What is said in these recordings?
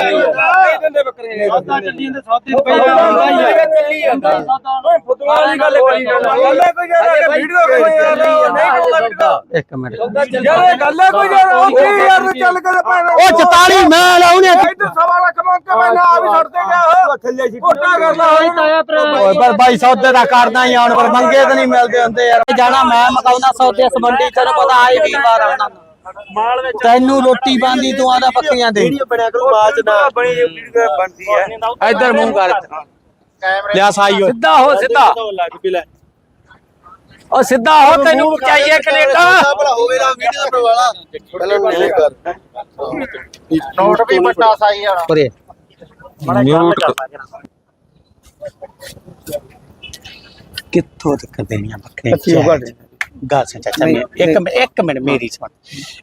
ਨਹੀਂ ਦਿੰਦੇ ਬੱਕਰੀਆਂ ਸੌਦਾ ਚੱਲੀ ਜਾਂਦੇ ਸੌਦੇ ਰੁਪਏ ਚੱਲੀ ਜਾਂਦਾ। ਓਏ ਫੁੱਟਬਾਲ ਦੀ ਗੱਲ ਕਰੀ ਜਾਂਦਾ। ਗੱਲ ਹੈ ਕੋਈ ਯਾਰ ਵੀਡੀਓ ਕੋਈ ਯਾਰ। ਨਹੀਂ ਹੁੰਦਾ ਵੀਡੀਓ ਇੱਕ ਮਿੰਟ। ਯਾਰ ਇਹ ਗੱਲ ਹੈ ਕੋਈ ਯਾਰ? ਉਹ ਕੀ ਯਾਰ ਨੂੰ ਚੱਲ ਕੇ ਪੈਣਾ ਉਹ 44 ਮੈਂ ਲਾਉਣੇ ਇੱਧਰ ਸਵਾ ਲੱਖ ਮੰਗ ਕੇ ਮੈਂ ਆ। ਵੀ ਛੱਡ ਦੇ ਗਿਆ ਥੱਲੇ ਸੀ ਕੋਟਾ ਕਰ ਲਾ ਓਏ ਪਰ ਬਾਈ ਸੌਦੇ ਦਾ ਕਰਦਾ ਹੀ ਆਉਣ ਪਰ ਮੰਗੇ ਤਾਂ ਨਹੀਂ ਮਿਲਦੇ ਹੁੰਦੇ ਯਾਰ। ਜਾਣਾ ਮੈਂ ਮਕਾਉਂਦਾ ਸੌਦੇ ਸੰਬੰਧੀ ਤੈਨੂੰ ਪਤਾ ਆਏ ਵੀਰਵਾਰ ਆਉਣਾ। ਮਾਲ ਵਿੱਚ ਤੈਨੂੰ ਰੋਟੀ ਬਾਂਦੀ ਤੂੰ ਆਦਾ ਬੱਕਰੀਆਂ ਦੇ। ਬਣਿਆ ਕਰੂ ਬਾਅਦ ਨਾ ਬਣੀ ਵੀਡੀਓ ਬਣਦੀ ਹੈ। ਇੱਧਰ ਮੂੰਹ ਕਰ। ਲਿਆ ਸਾਈ ਓਏ। ਸਿੱਧਾ ਹੋ ਸਿੱਧਾ। ਉਹ ਸਿੱਧਾ ਹੋ ਤੈਨੂੰ ਚਾਹੀਏ ਕੈਨੇਡਾ। ਭਲਾ ਹੋਵੇ ਨਾ ਵੀਡੀਓ ਦਾ ਪ੍ਰਵਾਲਾ ਪਹਿਲਾਂ ਨਹੀਂ ਕਰ। ਨੋਟ ਵੀ ਵੱਡਾ ਸਾਈ ਵਾਲਾ। ਉਰੇ ਮਿਊਟ ਕਿੱਥੋਂ ਤੱਕ ਦੇਣੀਆਂ ਬੱਕਰੀਆਂ ਗੱਲ ਸੁਣ ਚਾਚਾ ਮੇਰੀ- ਇੱਕ ਮਿੰਟ ਇੱਕ ਮਿੰਟ ਮੇਰੀ ਸੁਣ।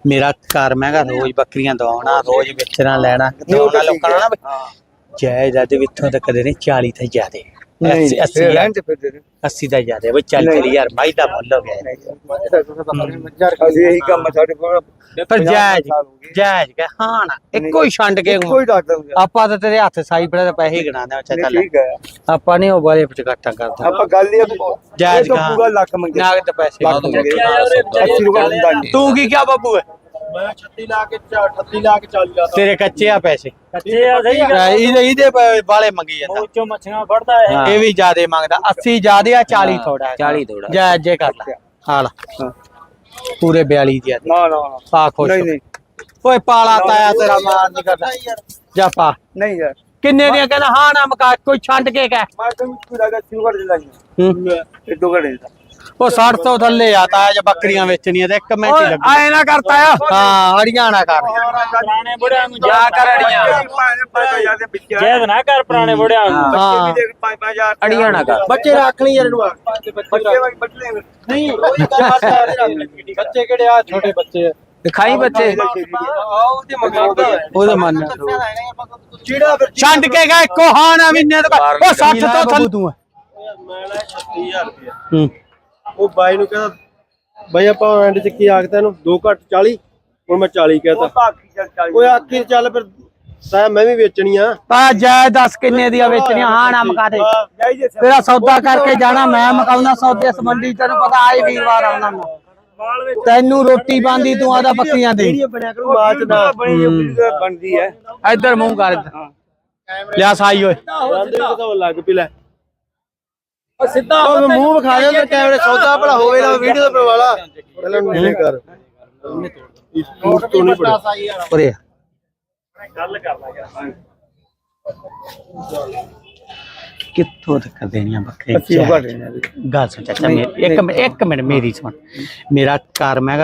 ਮੇਰਾ ਘਰ ਮੈਂ ਰੋਜ਼ ਬੱਕਰੀਆਂ ਦਵਾਉਣਾ ਰੋਜ਼ ਵੇਚਣਾ ਲੈਣਾ ਦਵਾਉਣਾ ਲੋਕਾਂ ਨੂੰ ਨਾ ਜਾਇਦਾਦ ਵਿੱਥੋਂ ਤੱਕ ਦੇ ਨੇ 40 ਤੋਂ ਜ਼ਿਆਦੇ। 80 80 ਤੇ ਫਿਰ ਦੇ 80 ਦਾ ਜ਼ਿਆਦੇ ਬਈ ਚੱਲ ਚਲੀ ਯਾਰ ਮਾਈ ਦਾ ਮੁੱਲ ਹੋ ਗਿਆ। ਅਸੀਂ ਇਹੀ ਕੰਮ ਆ ਸਾਡੇ ਕੋਲ ਪਰ ਜਾਇਜ਼ ਜਾਇਜ਼ ਕਹ ਹਾਂ ਨਾ ਇੱਕੋ ਹੀ ਛੰਡ ਕੇ ਆਪਾਂ ਤਾਂ ਤੇਰੇ ਹੱਥ ਸਾਈ ਫੜਾ ਤੇ ਪੈਸੇ ਹੀ ਗਣਾਉਂਦੇ ਅੱਛਾ ਚੱਲ। ਠੀਕ ਹੈ। ਆਪਾਂ ਨਹੀਂ ਉਹ ਬਾਰੇ ਪਚਕਾਟਾ ਕਰਦੇ। ਆਪਾਂ ਗੱਲ ਹੀ ਜਾਇਜ਼ ਇਹ ਤਾਂ ਕਹਾਂ। ਪੂਰਾ ਲੱਖ ਮੰਗੇ ਨਾਗ ਤੇ ਪੈਸੇ ਲੱਖ ਮੰਗੇ 80 ਰੁਪਏ ਦਿੰਦਾ ਨਹੀਂ। ਤੂੰ ਕੀ ਕਿਹਾ ਬੱਬੂ ਮੈਂ 36 ਲਾ ਕੇ 38 ਲਾ ਕੇ 40 ਲਾ ਤੇਰੇ ਕੱਚੇ ਆ ਪੈਸੇ। ਕੱਚੇ ਆ ਸਹੀ ਗੱਲ ਇਹਦੇ ਇਹਦੇ ਪ- ਵਾਲੇ ਮੰਗੀ ਜਾਂਦਾ। ਮੂੰਹ ਮੱਛੀਆਂ ਫੜਦਾ ਇਹ। ਇਹ ਵੀ ਜਿਆਦੇ ਮੰਗਦਾ। 80 ਜਿਆਦੇ ਆ 40 ਥੋੜਾ 40 ਥੋੜਾ ਜੈ ਜੇ ਕਰ ਲੈ। ਹਾਲ ਪੂਰੇ 42 ਦੀ ਆ। ਨਾ ਨਾ ਨਾ। ਪਾ ਖੁਸ਼ ਨਹੀਂ ਹੋ। ਨਹੀਂ। ਓਏ ਪਾਲਾ ਤਾਇਆ ਤੇਰਾ ਮਾਰ ਨਹੀਂ ਕਰਦਾ। ਜਾ ਪਾ। ਨਹੀਂ ਯਾਰ। ਕਿੰਨੇ ਦੀਆਂ ਕਹਿੰਦਾ ਹਾਂ ਨਾ ਮਕਾ ਕੋਈ ਛੱਡ ਕੇ ਕਹਿ। ਮੈਂ ਤਾਂ ਕੋਈ ਲਗਾ ਸਿਵਰ ਦੇ ਲਾਈ ਹੂੰ। ਇਹ ਦੋ ਘੜੇ ਦਾ ਉਹ 60 ਤੋਂ ਥੱਲੇ ਆ ਤਾਇਆ ਜੇ ਬੱਕਰੀਆਂ ਵੇਚਣੀਆਂ ਤੇ ਇੱਕ ਮਿੰਟ ਹੀ ਲੱਗੂ ਆਏ ਨਾ ਕਰਤਾ ਆ ਹਾਂ ਅੜੀਆਂ ਨਾ ਕਰ। ਪੁਰਾਣੇ ਬੁੜਿਆਂ ਨੂੰ ਜਾ ਕਰ ਅੜੀਆਂ। ਜੈਦ ਨਾ ਕਰ ਪੁਰਾਣੇ ਬੁੜਿਆਂ ਨੂੰ। ਹਾਂ। ਅੜੀਆਂ ਨਾ ਕਰ। ਬੱਚੇ ਰੱਖ ਲਈ ਯਾਰ ਨੂੰ। ਨਹੀਂ ਬੱਚੇ ਕਿਹੜੇ ਆ? ਛੋਟੇ ਬੱਚੇ। ਦਿਖਾਈ ਬੱਚੇ। ਉਹਦੇ ਮਗਰਦਾ ਉਹਦੇ ਮਨ ਚੀੜਾ ਫਿਰ ਛੱਡ ਕੇ ਗਏ ਇੱਕੋ ਹਾਂ ਨਾ ਵੀ ਨੇ ਉਹ 60 ਤੋਂ ਥੱਲੇ ਤੂੰ ਮੈਂ ਲੈ 36000 ਰੁਪਏ ਹੂੰ। ਉਹ ਬਾਈ ਨੂੰ ਕਹਿੰਦਾ ਬਾਈ ਆਪਾਂ ਐਂਡ ਚ ਕੀ ਆਖਦਾ ਇਹਨੂੰ? 2 ਘੱਟ 40 ਹੁਣ ਮੈਂ 40 ਕਹਤਾ ਬਾਕੀ ਚੱਲ ਚੱਲ। ਓਏ ਆਖੀ ਚੱਲ ਫਿਰ ਸਾਹਿਬ ਮੈਂ ਵੀ ਵੇਚਣੀ ਆ। ਆ ਜੈ ਦੱਸ ਕਿੰਨੇ ਦੀਆਂ ਵੇਚਣੀਆਂ? ਹਾਂ ਨਾ ਮਕਾ ਦੇ। ਜਾਈ ਜੇ ਤੇਰਾ ਸੌਦਾ ਕਰਕੇ ਜਾਣਾ ਮੈਂ ਮਕਾਉਂਦਾ ਸੌਦੇ ਸੰਬੰਧੀ ਤੈਨੂੰ ਪਤਾ ਆਏ ਵੀਰਵਾਰ ਆਉਣਾ ਮੈਂ। ਤੈਨੂੰ ਰੋਟੀ ਬਾਂਦੀ ਤੂੰ ਆਦਾ ਬੱਕਰੀਆਂ ਦੇ। ਬਣਿਆ ਕਰੂ ਵੀਡੀਓ ਬਣਦੀ ਹੈ। ਇੱਧਰ ਮੂੰਹ ਕਰ। ਇੱਧਰ। ਲਿਆ ਸਾਈ ਓਏ। ਲੱਗ ਪੀ ਲੈ। ਸਿੱਧਾ ਉਹ ਮੂੰਹ ਵਿਖਾ ਦੇ ਤੇ ਕੈਮਰੇ ਸੌਦਾ ਭਲਾ ਹੋਵੇ ਨਾ ਵੀਡੀਓ ਦਾ ਪ੍ਰਵਾਲਾ। ਪਹਿਲਾਂ ਨਹੀਂ ਕਰ। ਨੋਟ ਤੋਂ ਨਹੀਂ ਪੜਾ ਉਰੇ ਕਿੱਥੋਂ ਤੱਕ ਦੇਣੀਆਂ ਬੱਕਰੀਆਂ? ਨੇ ਗੱਲ ਸੁਣ ਚਾਚਾ ਮੇਰੀ ਇੱਕ ਮਿੰਟ ਇੱਕ ਮਿੰਟ ਮੇਰੀ ਸੁਣ। ਮੇਰਾ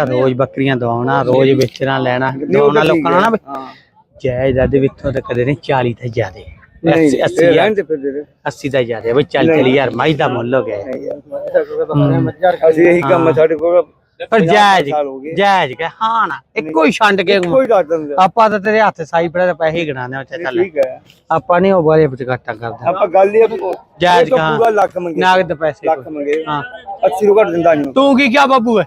ਰੋਜ਼ ਬੱਕਰੀਆਂ ਦਵਾਉਣਾ ਰੋਜ਼ ਵੇਚਣਾ ਲੈਣਾ ਦਵਾਉਣਾ ਲੋਕਾਂ ਨੂੰ ਨਾ ਜਾਇਦਾਦ ਵਿੱਥੋਂ ਤੱਕ ਦੇ ਨੇ 40 ਤੋਂ ਜ਼ਿਆਦੇ। 80 ਇਹ 80 ਰਹਿਣ ਤੇ ਫਿਰ ਦੇ 80 ਦਾ ਜ਼ਿਆਦੇ ਬਈ ਚੱਲ ਚਲੀ ਯਾਰ ਮਾਈ ਦਾ ਮੁੱਲ ਹੋ ਗਿਆ ਅਸੀਂ ਇਹੀ ਕੰਮ ਆ ਸਾਡੇ ਕੋਲ ਪਰ ਜਾਇਜ਼ ਸਾਲ ਹੋ ਗਏ। ਜਾਇਜ਼ ਕਹ ਹਾਂ ਨਾ ਇੱਕੋ ਹੀ ਛੰਡ ਕੇ ਆਪਾਂ ਤਾਂ ਤੇਰੇ ਹੱਥ ਸਾਈ ਫੜਾ ਤੇ ਪੈਸੇ ਹੀ ਗਣਾਉਂਦੇ ਆ ਚੱਲ ਠੀਕ ਹੈ। ਆਪਾਂ ਨਹੀਂ ਉਹ ਬਾਰੇ ਪਚਕਾਟਾ ਕਰਦੇ। ਆਪਾਂ ਗੱਲ ਹੀ ਜਾਇਜ਼ ਇਹ ਤਾਂ ਕਹਾਂ। ਪੂਰਾ ਲੱਖ ਮੰਗੇ। ਨਾਗ ਦੇ ਪੈਸੇ ਲੱਖ ਮੰਗੇ। ਹਾਂ। 80 ਰੁਪਏ ਦਿੰਦਾ ਨਹੀਂ। ਤੂੰ ਕੀ ਕਿਹਾ ਬਾਬੂ ਹੈ?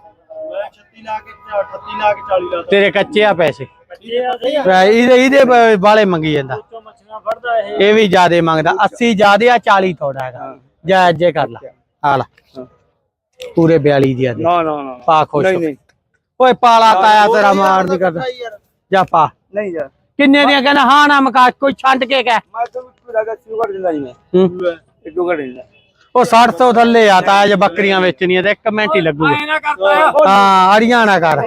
ਮੈਂ 36 ਲਾ ਕੇ 38 ਲਾ ਕੇ 40 ਲਾ ਤੇਰੇ ਕੱਚੇ ਆ ਪੈਸੇ। ਇਹਦੇ ਇਹਦੇ ਬ- ਵਾਲੇ ਮੰਗੀ ਜਾਂਦਾ। ਤੋਂ ਮੱਛੀਆਂ ਫੜਦਾ ਇਹ। ਇਹ ਵੀ ਜਿਆਦੇ ਮੰਗਦਾ। 80 ਜਿਆਦੇ ਆ 40 ਥੋੜਾ ਹੈਗਾ। ਜਾ ਜੇ ਕਰ ਲਾ। ਆ ਲਾ। ਪੂਰੇ 42 ਦੀ ਆ ਦੇ। ਨਾ ਨਾ ਨਾ। ਪਾ ਖੁਸ਼ ਨਹੀਂ ਹੋ। ਨਹੀਂ। ਓਏ ਪਾਲਾ ਤਾਇਆ ਤੇਰਾ ਮਾਰ ਨਹੀਂ ਕਰਦਾ। ਜਾ ਪਾ। ਨਹੀਂ ਯਾਰ। ਕਿੰਨੇ ਦੀਆਂ ਕਹਿੰਦਾ ਹਾਂ ਨਾ ਮਕਾ ਕੋਈ ਛੱਡ ਕੇ ਕਹਿ। ਮੈਂ ਤਾਂ ਪੂਰਾ ਗਾ ਦਿੰਦਾ ਨਹੀਂ ਮੈਂ। ਹੂੰ। ਇਹ ਦੋ ਘੜੇ ਦਾ ਉਹ 60 ਤੋਂ ਥੱਲੇ ਆ ਜੇ ਬੱਕਰੀਆਂ ਵੇਚਣੀਆਂ ਤੇ ਇੱਕ ਮਿੰਟ ਹੀ ਲੱਗੂਗਾ ਹਾਂ ਅੜੀਆਂ ਨਾ ਕਰ।